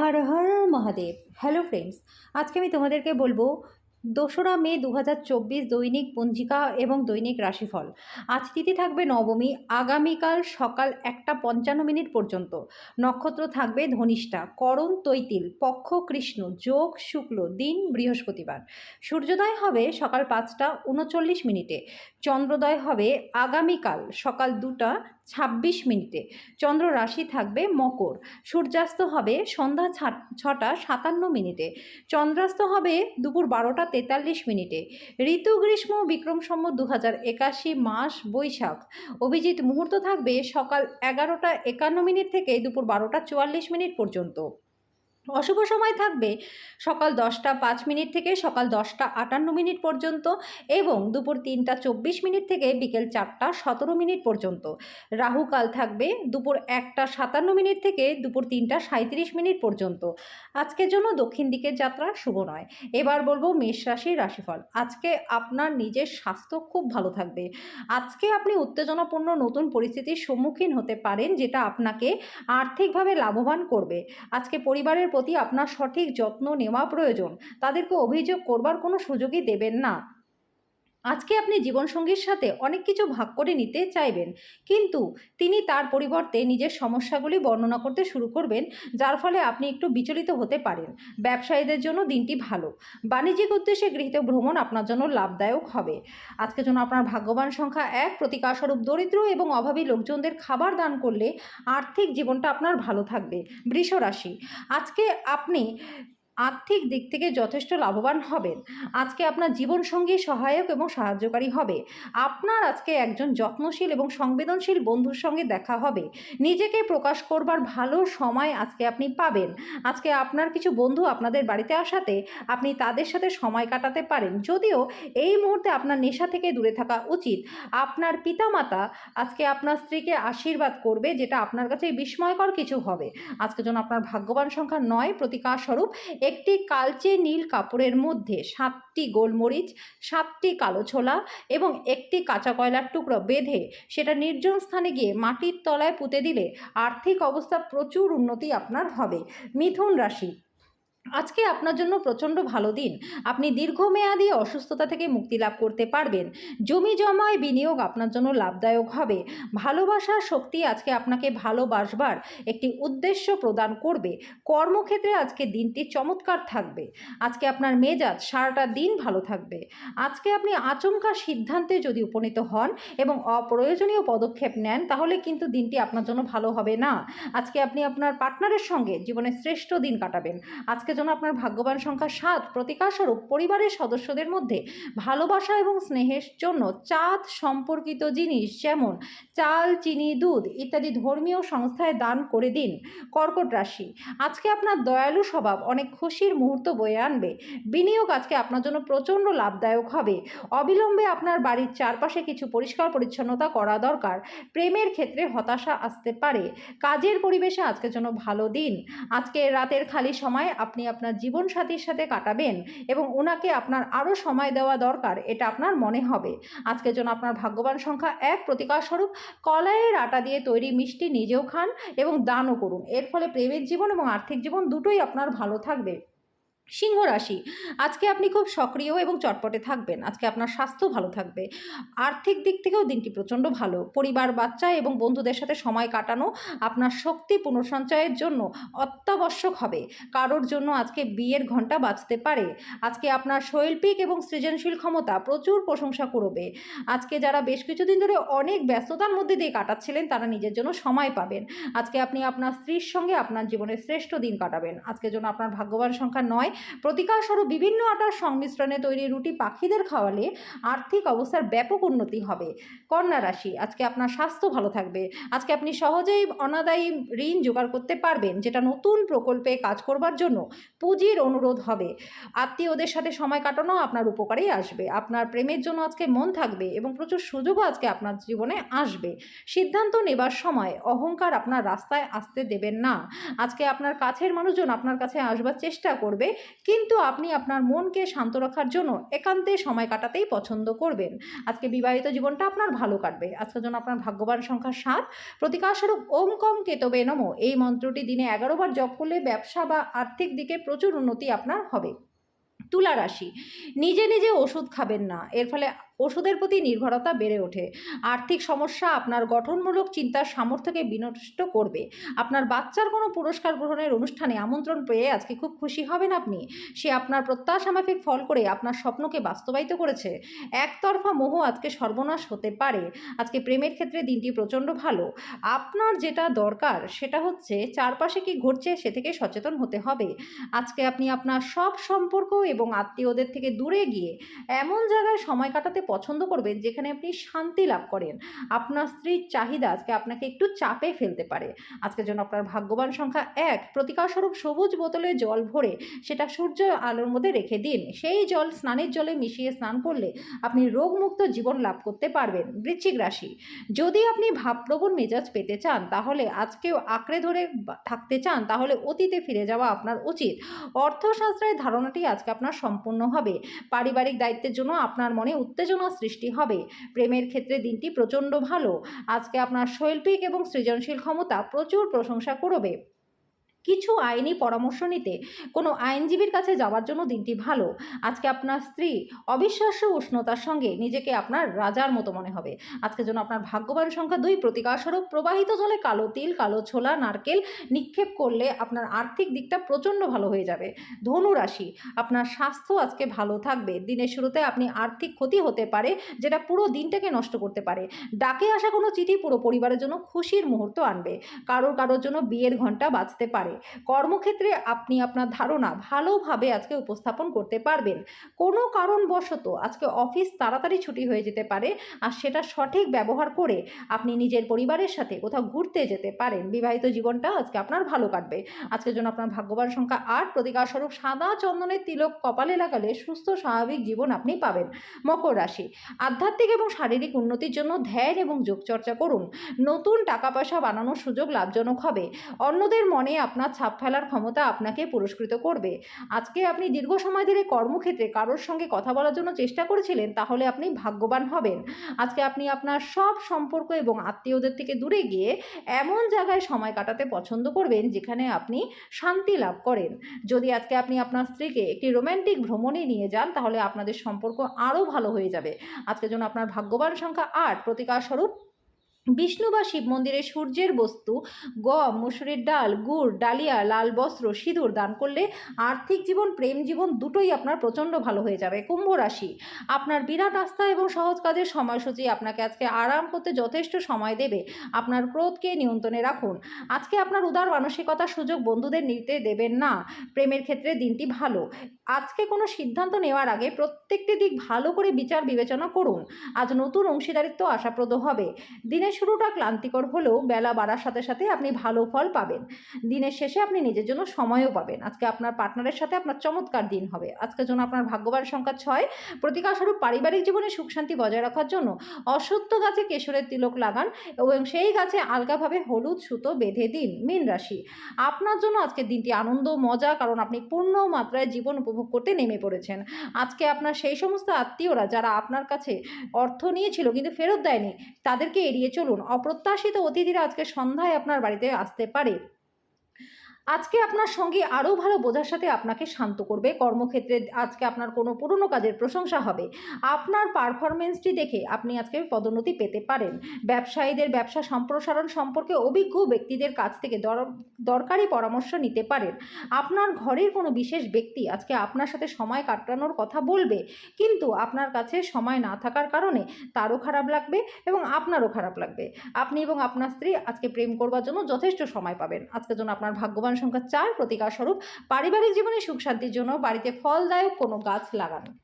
Har Har Mahadev. Hello friends আজকে আমি তোমাদেরকে বলব দোসরা মে দু হাজার চব্বিশ দৈনিক পঞ্জিকা এবং দৈনিক রাশিফল। আজ তিথি থাকবে নবমী, আগামীকাল সকাল একটা পঞ্চান্ন মিনিট পর্যন্ত। নক্ষত্র থাকবে ধনিষ্ঠা, করণ তৈতিল, পক্ষ কৃষ্ণ, যোগ শুক্ল, দিন বৃহস্পতিবার। সূর্যোদয় হবে সকাল পাঁচটা উনচল্লিশ মিনিটে। চন্দ্রোদয় হবে আগামীকাল সকাল দুটা ছাব্বিশ মিনিটে। চন্দ্র রাশি থাকবে মকর। সূর্যাস্ত হবে সন্ধ্যা ছটা সাতান্ন মিনিটে। চন্দ্রাস্ত হবে দুপুর বারোটা তেতাল্লিশ মিনিটে। ঋতু, গ্রীষ্ম বিক্রম সম্মত দু হাজার একাশি মাস বৈশাখ। অভিজিৎ মুহূর্ত থাকবে সকাল এগারোটা একান্ন মিনিট থেকে দুপুর বারোটা চুয়াল্লিশ মিনিট পর্যন্ত। অশুভ সময় থাকবে সকাল দশটা পাঁচ মিনিট থেকে সকাল দশটা আটান্ন মিনিট পর্যন্ত এবং দুপুর তিনটা চব্বিশ মিনিট থেকে বিকেল চারটা সতেরো মিনিট পর্যন্ত। রাহুকাল থাকবে দুপুর একটা সাতান্ন মিনিট থেকে দুপুর তিনটা সাঁত্রিশ মিনিট পর্যন্ত। আজকের জন্য দক্ষিণ দিকের যাত্রা শুভ নয়। এবার বলব মেষ রাশির রাশিফল। আজকে আপনার নিজের স্বাস্থ্য খুব ভালো থাকবে। আজকে আপনি উত্তেজনাপূর্ণ নতুন পরিস্থিতির সম্মুখীন হতে পারেন যেটা আপনাকে আর্থিকভাবে লাভবান করবে। আজকে পরিবারের প্রতি আপনার সঠিক যত্ন নেওয়া প্রয়োজন। তাদেরকে অভিযোগ করবার কোনো সুযোগই দেবেন না। আজকে আপনি জীবনসঙ্গীর সাথে অনেক কিছু ভাগ করে নিতে চাইবেন, কিন্তু তিনি তার পরিবর্তে নিজের সমস্যাগুলি বর্ণনা করতে শুরু করবেন, যার ফলে আপনি একটু বিচলিত হতে পারেন। ব্যবসায়ীদের জন্য দিনটি ভালো। বাণিজ্যিক উদ্দেশ্যে গৃহীত ভ্রমণ আপনার জন্য লাভদায়ক হবে। আজকের জন্য আপনার ভাগ্যবান সংখ্যা এক প্রতিকারস্বরূপ দরিদ্র এবং অভাবী লোকজনদের খাবার দান করলে আর্থিক জীবনটা আপনার ভালো থাকবে। বৃষ রাশি আজকে আপনি আর্থিক দিক থেকে যথেষ্ট লাভবান হবেন। আজকে আপনার জীবনসঙ্গী সহায়ক এবং সাহায্যকারী হবে। আপনার আজকে একজন যত্নশীল এবং সংবেদনশীল বন্ধুর সঙ্গে দেখা হবে। নিজেকে প্রকাশ করবার ভালো সময় আজকে আপনি পাবেন। আজকে আপনার কিছু বন্ধু আপনাদের বাড়িতে আসাতে আপনি তাদের সাথে সময় কাটাতে পারেন। যদিও এই মুহূর্তে আপনার নেশা থেকে দূরে থাকা উচিত। আপনার পিতামাতা আজকে আপনার স্ত্রীকে আশীর্বাদ করবে, যেটা আপনার কাছে বিস্ময়কর কিছু হবে। আজকে যেন আপনার ভাগ্যবান সংখ্যা নয়, প্রতিকার স্বরূপ একটি কালচে নীল কাপড়ের মধ্যে সাতটি গোলমরিচ, সাতটি কালো ছোলা এবং একটি কাঁচা কয়লার টুকরো বেঁধে সেটা নির্জন স্থানে গিয়ে মাটির তলায় পুঁতে দিলে আর্থিক অবস্থা প্রচুর উন্নতি আপনার হবে। মিথুন রাশি আজকে আপনার জন্য প্রচণ্ড ভালো দিন। আপনি দীর্ঘমেয়াদী অসুস্থতা থেকে মুক্তি লাভ করতে পারবেন। জমি জমায় বিনিয়োগ আপনার জন্য লাভদায়ক হবে। ভালোবাসার শক্তি আজকে আপনাকে ভালোবাসবার একটি উদ্দেশ্য প্রদান করবে। কর্মক্ষেত্রে আজকে দিনটি চমৎকার থাকবে। আজকে আপনার মেজাজ সারাটা দিন ভালো থাকবে। আজকে আপনি আচমকা সিদ্ধান্তে যদি উপনীত হন এবং অপ্রয়োজনীয় পদক্ষেপ নেন, তাহলে কিন্তু দিনটি আপনার জন্য ভালো হবে না। আজকে আপনি আপনার পার্টনারের সঙ্গে জীবনের শ্রেষ্ঠ দিন কাটাবেন। আজকের জন্য আপনার ভাগ্যবান সংখ্যা সাত। প্রতিকারস্বরূপ পরিবারের সদস্যদের মধ্যে ভালোবাসা এবং স্নেহের জন্য চাঁদ সম্পর্কিত জিনিস যেমন চাল, চিনি, দুধ ইত্যাদি ধর্মীয় সংস্থায় দান করে দিন। কর্কট রাশি, আজকে আপনার দয়ালু স্বভাব অনেক খুশির মুহূর্ত বয়ে আনবে। বিনিয়োগ আজকে আপনার জন্য প্রচণ্ড লাভদায়ক হবে। অবিলম্বে আপনার বাড়ির চারপাশে কিছু পরিষ্কার পরিচ্ছন্নতা করা দরকার। প্রেমের ক্ষেত্রে হতাশা আসতে পারে। কাজের পরিবেশে আজকের জন্য ভালো দিন। আজকে রাতের খালি সময় আপনি আপনার জীবন সাথীর সাথে কাটাবেন এবং ওনাকে আপনার আরও সময় দেওয়া দরকার, এটা আপনার মনে হবে। আজকের জন্য আপনার ভাগ্যবান সংখ্যা এক প্রতিকার স্বরূপ কলাইয়ের আটা দিয়ে তৈরি মিষ্টি নিজেও খান এবং দানও করুন। এর ফলে প্রেমের জীবন এবং আর্থিক জীবন দুটোই আপনার ভালো থাকবে। সিংহ রাশি। আজকে আপনি খুব সক্রিয় এবং চটপটে থাকবেন। আজকে আপনার স্বাস্থ্য ভালো থাকবে। আর্থিক দিক থেকেও দিনটি প্রচণ্ড ভালো। পরিবার, বাচ্চা এবং বন্ধুদের সাথে সময় কাটানো আপনার শক্তি পুনঃসঞ্চয়ের জন্য অত্যাবশ্যক হবে। কারোর জন্য আজকে বিয়ের ঘণ্টা বাজতে পারে। আজকে আপনার শৈল্পিক এবং সৃজনশীল ক্ষমতা প্রচুর প্রশংসা করবে। আজকে যারা বেশ কিছুদিন ধরে অনেক ব্যস্ততার মধ্যে দিয়ে কাটাচ্ছিলেন, তারা নিজের জন্য সময় পাবেন। আজকে আপনি আপনার স্ত্রীর সঙ্গে আপনার জীবনের শ্রেষ্ঠ দিন কাটাবেন। আজকের জন্য আপনার ভাগ্যবান সংখ্যা নয় প্রতিকার স্বরূপ বিভিন্ন আটার সংমিশ্রণে তৈরি রুটি পাখিদের খাওয়ালে আর্থিক অবস্থার ব্যাপক উন্নতি হবে। কন্যা রাশি, আজকে আপনার স্বাস্থ্য ভালো থাকবে। আজকে আপনি সহজেই অনাদায়ী ঋণ জোগাড় করতে পারবেন, যেটা নতুন প্রকল্পে কাজ করবার জন্য পুঁজির অনুরোধ হবে। আত্মীয়দের সাথে সময় কাটানো আপনার উপকারেই আসবে। আপনার প্রেমের জন্য আজকে মন থাকবে এবং প্রচুর সুযোগও আজকে আপনার জীবনে আসবে। সিদ্ধান্ত নেবার সময় অহংকার আপনার রাস্তায় আসতে দেবেন না। আজকে আপনার কাছের মানুষজন আপনার কাছে আসবার চেষ্টা করবে কিন্তু আপনি আপনার মনকে শান্ত রাখার জন্য একান্তে সময় কাটাতেই পছন্দ করবেন। আজকে বিবাহিত জীবনটা আপনার ভালো কাটবে। আজকের জন্য আপনার ভাগ্যবান সংখ্যা সাত। প্রতিকারস্বরূপ ওম কম কেতবে নমো। এই মন্ত্রটি দিনে এগারো বার জপ করলে ব্যবসা বা আর্থিক দিকে প্রচুর উন্নতি আপনার হবে। তুলা রাশি। নিজে নিজে ওষুধ খাবেন না। এর ফলে ওষুধের প্রতি নির্ভরতা বেড়ে ওঠে। আর্থিক সমস্যা আপনার গঠনমূলক চিন্তার সামর্থ্যকে বিনষ্ট করবে। আপনার বাচ্চার কোনো পুরস্কার গ্রহণের অনুষ্ঠানে আমন্ত্রণ পেয়ে আজকে খুব খুশি হবেন আপনি। সে আপনার প্রত্যাশা মাফিক ফল করে আপনার স্বপ্নকে বাস্তবায়িত করেছে। একতরফা মোহ আজকে সর্বনাশ হতে পারে। আজকে প্রেমের ক্ষেত্রে দিনটি প্রচণ্ড ভালো। আপনার যেটা দরকার সেটা হচ্ছে চারপাশে কি ঘটছে সে থেকে সচেতন হতে হবে। আজকে আপনি আপনার সব সম্পর্ক এবং আত্মীয়দের থেকে দূরে গিয়ে এমন জায়গায় সময় কাটাতে পছন্দ করবেন, যেখানে আপনি শান্তি লাভ করেন। আপনার স্ত্রীর চাহিদা আজকে আপনাকে একটু চাপে ফেলতে পারে। আজকের জন্য আপনার ভাগ্যবান সংখ্যা এক প্রতিকারস্বরূপ সবুজ বোতলে জল ভরে সেটা সূর্য আলোর মধ্যে রেখে দিন। সেই জল স্নানের জলে মিশিয়ে স্নান করলে আপনি রোগমুক্ত জীবন লাভ করতে পারবেন, বৃশ্চিক রাশি। যদি আপনি ভাবপ্রবণ মেজাজ পেতে চান, তাহলে আজকেও আঁকড়ে ধরে থাকতে চান, তাহলে অতীতে ফিরে যাওয়া আপনার উচিত। অর্থশাস্ত্রের ধারণাটি আজকে আপনার সম্পূর্ণ হবে। পারিবারিক দায়িত্বের জন্য আপনার মনে উত্তেজনা সৃষ্টি হবে। প্রেমের ক্ষেত্রে দিনটি প্রচণ্ড ভালো। আজকে আপনার শৈল্পিক এবং সৃজনশীল ক্ষমতা প্রচুর প্রশংসা করবে কিছু আইনি পরামর্শ নিতে কোনো আইনজীবীর কাছে যাওয়ার জন্য দিনটি ভালো। আজকে আপনার স্ত্রী অবিশ্বাস্য উষ্ণতার সঙ্গে নিজেকে আপনার রাজার মতো মনে হবে। আজকের জন্য আপনার ভাগ্যবান সংখ্যা দুই। প্রতিকারস্বরূপ প্রবাহিত জলে কালো তিল, কালো ছোলা, নারকেল নিক্ষেপ করলে আপনার আর্থিক দিকটা প্রচণ্ড ভালো হয়ে যাবে। ধনু রাশি, আপনার স্বাস্থ্য আজকে ভালো থাকবে। দিনের শুরুতে আপনি আর্থিক ক্ষতি হতে পারে, যেটা পুরো দিনটাকে নষ্ট করতে পারে। ডাকে আসা কোনো চিঠি পুরো পরিবারের জন্য খুশির মুহূর্ত আনবে। কারোর কারোর জন্য বিয়ের ঘণ্টা বাজতে পারে। কর্মক্ষেত্রে আপনি আপনার ধারণা ভালোভাবে আজকে উপস্থাপন করতে পারবেন। কোনো কারণবশত আজকে অফিস তাড়াতাড়ি ছুটি হয়ে যেতে পারে আর সেটা সঠিক ব্যবহার করে আপনি নিজের পরিবারের সাথে কোথাও ঘুরতে যেতে পারেন। বিবাহিত জীবনটা আজকে আপনার ভালো কাটবে। আজকের জন্য আপনার ভাগ্যবান সংখ্যা আট। প্রতিকারস্বরূপ সাদা চন্দনের তিলক কপালে লাগালে সুস্থ স্বাভাবিক জীবন আপনি পাবেন। মকর রাশি, আধ্যাত্মিক এবং শারীরিক উন্নতির জন্য ধ্যান এবং যোগচর্চা করুন। নতুন টাকা পয়সা বানানোর সুযোগ লাভজনক হবে। অন্যদের মনে আপনার ছাপ ফেলার ক্ষমতা আপনাকে পুরস্কৃত করবে। আজকে আপনি দীর্ঘ সময় ধরে কর্মক্ষেত্রে কারোর সঙ্গে কথা বলার জন্য চেষ্টা করেছিলেন, তাহলে আপনি ভাগ্যবান হবেন। আজকে আপনি আপনার সব সম্পর্ক এবং আত্মীয়দের থেকে দূরে গিয়ে এমন জায়গায় সময় কাটাতে পছন্দ করবেন, যেখানে আপনি শান্তি লাভ করেন। যদি আজকে আপনি আপনার স্ত্রীকে একটি রোম্যান্টিক ভ্রমণে নিয়ে যান, তাহলে আপনাদের সম্পর্ক আরও ভালো হয়ে যাবে। আজকের জন্য আপনার ভাগ্যবান সংখ্যা আট প্রতিকার স্বরূপ বিষ্ণু বা শিব মন্দিরে সূর্যের বস্তু, গম, মুসুরির ডাল, গুড়, ডালিয়া, লাল বস্ত্র, সিঁদুর দান করলে আর্থিক জীবন, প্রেম জীবন দুটোই আপনার প্রচণ্ড ভালো হয়ে যাবে। কুম্ভ রাশি, আপনার বিরাট আস্থা এবং সহজ কাজের সময়সূচি আপনাকে আজকে আরাম করতে যথেষ্ট সময় দেবে। আপনার ক্রোধকে নিয়ন্ত্রণে রাখুন। আজকে আপনার উদার মানসিকতার সুযোগ বন্ধুদের নিতে দেবেন না। প্রেমের ক্ষেত্রে দিনটি ভালো। আজকে কোনো সিদ্ধান্ত নেওয়ার আগে প্রত্যেকটি দিক ভালো করে বিচার বিবেচনা করুন। আজ নতুন অংশীদারিত্ব আশাপ্রদ হবে। দিনের শুরুটা ক্লান্তিকর হলেও বেলা বাড়ার সাথে সাথে আপনি ভালো ফল পাবেন। দিনের শেষে আপনি নিজের জন্য সময়ও পাবেন। আজকে আপনার পার্টনারের সাথে আপনার চমৎকার দিন হবে। আজকের জন্য আপনার ভাগ্যবান সংখ্যা ছয়। প্রতিকারস্বরূপ পারিবারিক জীবনে সুখ শান্তি বজায় রাখার জন্য অসত্য গাছে কেশরের তিলক লাগান এবং সেই গাছে আলগাভাবে হলুদ সুতো বেঁধে দিন মীন রাশি। আপনার জন্য আজকের দিনটি আনন্দ, মজা, কারণ আপনি পূর্ণ মাত্রায় জীবন উপভোগ করতে নেমে পড়েছেন। আজকে আপনার সেই সমস্ত আত্মীয়রা যারা আপনার কাছে অর্থ নিয়েছিল কিন্তু ফেরত দেয়নি, তাদেরকে এড়িয়ে চলুন অপ্রত্যাশিত অতিথিরা আজকে সন্ধ্যায় আপনার বাড়িতে আসতে পারে। আজকে আপনার সঙ্গে আরও ভালো বোঝার সাথে আপনাকে শান্ত করবে। কর্মক্ষেত্রে আজকে আপনার কোনো পুরনো কাজের প্রশংসা হবে। আপনার পারফরমেন্সটি দেখে আপনি আজকে পদোন্নতি পেতে পারেন। ব্যবসায়ীদের ব্যবসা সম্প্রসারণ সম্পর্কে অভিজ্ঞ ব্যক্তিদের কাছ থেকে দর- দরকারি পরামর্শ নিতে পারেন। আপনার ঘরের কোনো বিশেষ ব্যক্তি আজকে আপনার সাথে সময় কাটানোর কথা বলবে, কিন্তু আপনার কাছে সময় না থাকার কারণে তারও খারাপ লাগবে এবং আপনারও খারাপ লাগবে। আপনি এবং আপনার স্ত্রী আজকে প্রেম করবার জন্য যথেষ্ট সময় পাবেন। আজকের জন্য আপনার ভাগ্যবান সংখ্যা চার প্রতিকার স্বরূপ পারিবারিক জীবনে সুখ শান্তির জন্য বাড়িতে ফলদায়ক কোনো গাছ লাগান।